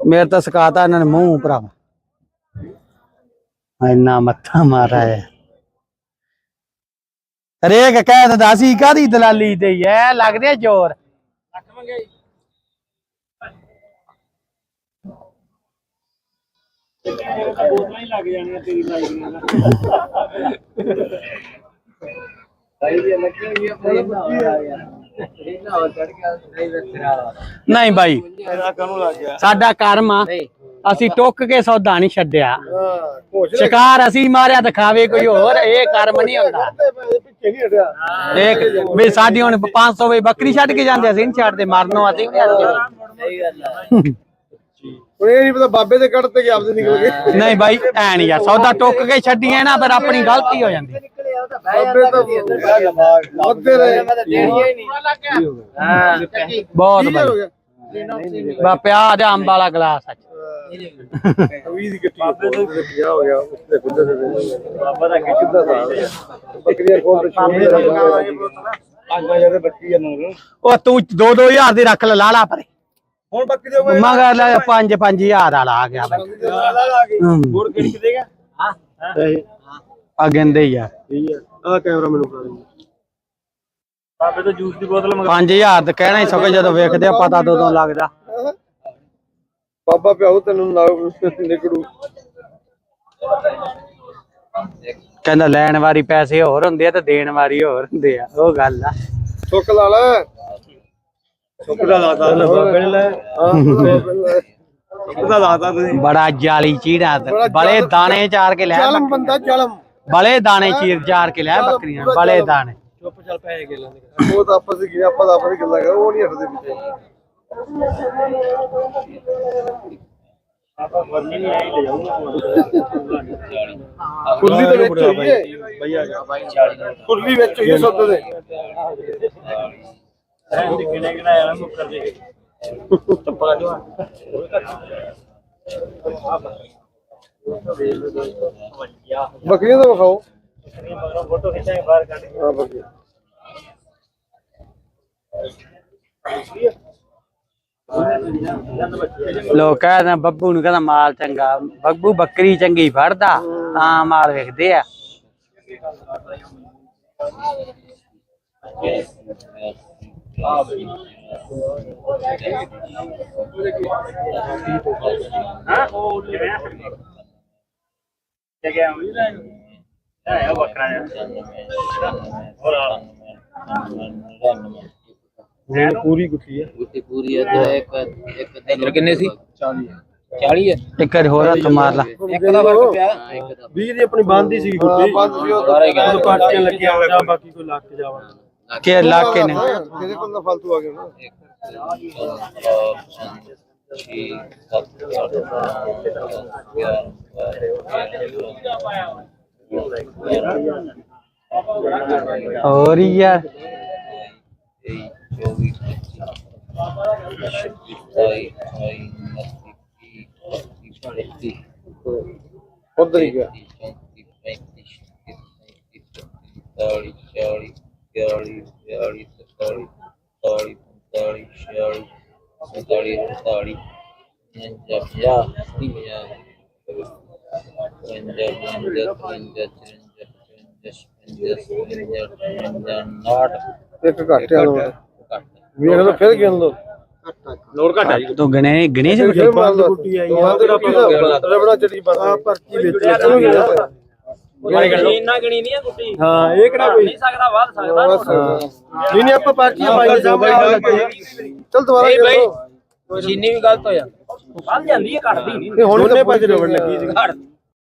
ਮੇਰੇ ਤਾਂ ਸਕਾਤਾ ਇਹਨਾਂ ਨੇ ਮੂੰਹ ਭਰਾਵਾ। ਇੰਨਾ ਮੱਥਾ ਮਾਰਾ ਹੈ। ਹਰੇਕ ਕਹਿ ਦਿੰਦਾ ਸੀ ਕਾਦੀ ਦਲਾਲੀ ਤੇ ਐ ਲੱਗਦੇ ਆ ਜ਼ੋਰ। ਬੋਤਲਾਂ ਹੀ ਲੱਗ ਜਾਣੀਆਂ ਤੇਰੀ ਲਾਈ ਦੀਆਂ ਨਹੀਂ ਬਾਈ ਇਹਦਾ ਕਾਹਨੂੰ ਲੱਗ ਗਿਆ? ਸਾਡਾ ਕਰਮ ਆ। ਅਸੀਂ ਟੁੱਕ ਕੇ ਸੌਦਾ ਨਹੀਂ ਛੱਡਿਆ। ਸ਼ਿਕਾਰ ਅਸੀਂ ਮਾਰਿਆ ਦਿਖਾਵੇ ਕੋਈ ਹੋਰ ਇਹ ਕਰਮ ਨਹੀਂ ਹੁੰਦਾ। ਨਹੀਂ ਇੱਕ ਵੀ ਸਾਡੀ ਹੁਣ 500 ਵੇ ਬੱਕਰੀ ਛੱਡ ਕੇ ਜਾਂਦੇ ਅਸੀਂ ਨਹੀਂ ਛੱਡਦੇ ਮਰਨੋਂ ਅਸੀਂ ਨਹੀਂ ਛੱਡਦੇ। ਹੁਣ ਇਹ ਨਹੀਂ ਪਤਾ ਬਾਬੇ ਦੇ ਕੱਢ ਤੇ ਕਿ ਆਪਦੇ ਨਿਕਲ ਗਏ। ਨਹੀਂ ਬਾਈ ਐ ਨਹੀਂ ਯਾਰ ਸੌਦਾ ਟੁੱਕ ਕੇ ਛੱਡੀਏ ਨਾ ਫਿਰ ਆਪਣੀ ਗਲਤੀ ਹੋ ਜਾਂਦੀ। ਬਾਬੇ ਤਾਂ ਮੱਦੇ ਰਹੇ ਬਹੁਤ ਹੋ ਬਾਈ ਗਿਆ? ਬਾ ਪਿਆ ਦੇ ਅੰਬ ਵਾਲਾ ਗਲਾਸ ਅੱਜ ਵੀਹ ਦੀ ਗੱਟੀ ਬਾਬੇ ਦੇ 50 ਹੋ ਗਿਆ ਉਸ ਤੇ ਖੁੱਦੇ ਦੇ ਬਾਬਾ ਦਾ ਕਿੱਦਾਂ ਦਾ ਬੱਕਰੀਆਂ ਕੋਲ ਤੇ ਛੋੜ ਆਗਾ ਜਿਹੜੇ ਬੱਚੀ ਨੂੰ ਉਹ ਤੂੰ 2-2000 ਦੀ ਰੱਖ ਲੈ ਲਾ ਲਾ ਪਰੇ। ਹੁਣ ਬੱਕਰੀ ਦੇ ਮਗਰ ਲੈ 5-5000 ਵਾਲਾ ਆ ਗਿਆ। ਹੋਰ ਕਿਹੜੀ ਦੇਗਾ ਆ ਗੰਦੇ ਹੀ ਆ। ਠੀਕ ਹੈ ਆ ਕੈਮਰਾ ਮੈਨੂੰ ਫੜਾ ਦੇ। ਬਾਬੇ ਤੋਂ ਜੂਸ ਦੀ ਬੋਤਲ ਮੰਗਾ 5000 ਤੇ ਕਹਿਣਾ ਹੀ ਸਕੇ ਜਦੋਂ ਵੇਖਦੇ ਆ ਪਤਾ ਉਦੋਂ ਲੱਗਦਾ। ਬਾਬਾ ਪਿਆਉ ਤੈਨੂੰ ਨਾ ਨਿਕੜੂ। ਕਹਿੰਦਾ ਲੈਣ ਵਾਰੀ ਪੈਸੇ ਹੋਰ ਹੁੰਦੇ ਆ ਤੇ ਦੇਣ ਵਾਰੀ ਹੋਰ ਹੁੰਦੇ ਆ। ਉਹ ਗੱਲ ਆ। ਸੁੱਕ ਲਾ ਲੈ। ਸੁੱਕ ਦਾ ਲਾਤਾ ਬਾਬੇ ਲੈ। ਹਾਂ ਬਾਬੇ ਨੇ। ਸੁੱਕ ਦਾ ਲਾਤਾ ਤੁਸੀਂ ਬੜਾ ਜਾਲੀ ਚੀੜਾ ਬੜੇ ਦਾਣੇ ਚਾਰ ਕੇ ਲੈ ਜਲਮ ਬੰਦਾ ਜਲਮ। ਬਲੇ ਦਾਣੇ ਚੀਰ ਚਾਰ ਕੇ ਲੈ ਬੱਕਰੀਆਂ ਬਲੇ ਦਾਣੇ ਚੁੱਪ ਚੱਲ ਪੈਸੇ ਕੇ ਲਾਂਦੇ ਉਹ ਤਾਂ ਆਪਸ ਵਿੱਚ ਗਿਆ ਆਪਾਂ ਤਾਂ ਆਪਸ ਵਿੱਚ ਗੱਲਾਂ ਕਰ ਉਹ ਨਹੀਂ ਹਟਦੇ ਪਿੱਛੇ ਆਪਾਂ ਵਰਨੀ ਨਹੀਂ ਆਈ ਲੈ ਜਾਊਂਗਾ ਕੁੱਲੀ ਦੇ ਵਿੱਚ ਹੋਈ ਹੈ ਬਈ ਆ ਜਾ ਕੁੱਲੀ ਵਿੱਚ ਹੋਈ ਹੈ ਸੱਤ ਦੇ ਕਿਹਨੇ ਕਿਹਨੇ ਆਇਆ ਮੁੱਕਰ ਦੇ ਬੱਕਰੀਆਂ ਦਾ ਵਿਖਾਓ ਫੋਟੋ ਖਿੱਚਾਂਗੇ ਬਾਹਰ ਕੱਢ ਕੇ ਹਾਂ ਬੱਕਰੀ ਲੋਕ ਕਹਿੰਦੇ ਬੱਬੂ ਨੂੰ ਕਹਿੰਦਾ ਮਾਲ ਚੰਗਾ ਬੱਬੂ ਬੱਕਰੀ ਚੰਗੀ ਫੜਦਾ ਤਾਂ ਮਾਲ ਵੇਖਦੇ ਆ ਹਾਂ ਉਹ ਕਿਵੇਂ ਜਗਿਆ ਨਾ ਹੈ ਬੱਕਰਾ ਹੋਰ ਆ ਪੂਰੀ ਗੁੱਟੀ ਹੈ ਗੁੱਟੀ ਪੂਰੀ ਹੈ ਤੇ ਇੱਕ ਇੱਕ ਦਿਨ ਕਿੰਨੇ ਸੀ 40 40 ਹੈ ਇੱਕ ਵਾਰੀ ਹੋਰ ਹੱਥ ਮਾਰ ਲਾ ਇੱਕ ਦਾ ਫ਼ਰਕ ਪਿਆ ਇੱਕ ਦਾ 20 ਦੀ ਆਪਣੀ ਬੰਦੀ ਸੀ ਗੁੱਟੀ ਬੰਦ ਸੀ ਉਹ ਗਿਆ। ਪਾਟੀਆਂ ਲੱਗੀਆਂ ਹੋਈਆਂ ਬਾਕੀ ਕੋਈ ਲੱਗ ਜਾਵਾ ਕੇ ਲਾ ਕੇ ਨੇ ਤੇਰੇ ਕੋਲ ਤਾਂ ਫालतू ਆ ਗਿਆ ਨਾ ਹੋਰ ਹੀ ਯਾਰ ਉਧਰ ਹੀ ਗਿਆ। ਇੱਕ ਘੱਟ ਆ ਲੋੜ। ਵੇਖ ਲਓ ਫਿਰ ਗਿਣ ਲਓ। ਲੋੜ ਘਟਾ ਜੀ। ਤੂੰ ਗਣੇ ਗਣੇ ਚ ਫਿਰ ਬੰਦ ਗੁੱਟੀ ਆਈ ਰਬੜਾ ਚੜੀ ਬੰਦ ਪਰਚੀ ਵਿੱਚ ਇੰਨਾ ਗਣੀ ਨਹੀਂ ਆ ਗੁੱਟੀ। ਹਾਂ ਇਹ ਕਿਹੜਾ ਕੋਈ? ਨਹੀਂ ਸਕਦਾ ਵੱਧ ਸਕਦਾ। ਨਹੀਂ ਨਹੀਂ ਆਪਾਂ ਪਾਰਟੀਆਂ ਪਾਈ ਸਾਹਮਣੇ ਚਲ ਦੁਬਾਰਾ ਚੀਨੀ ਵੀ ਗਲਤ ਹੋਇਆ। ਵੱਧ ਜਾਂਦੀ ਹੈ ਘਟਦੀ ਨਹੀਂ। ਹੁਣ ਉਹਨੇ ਪੰਜ ਰਬੜ ਲੱਗੀ ਸੀ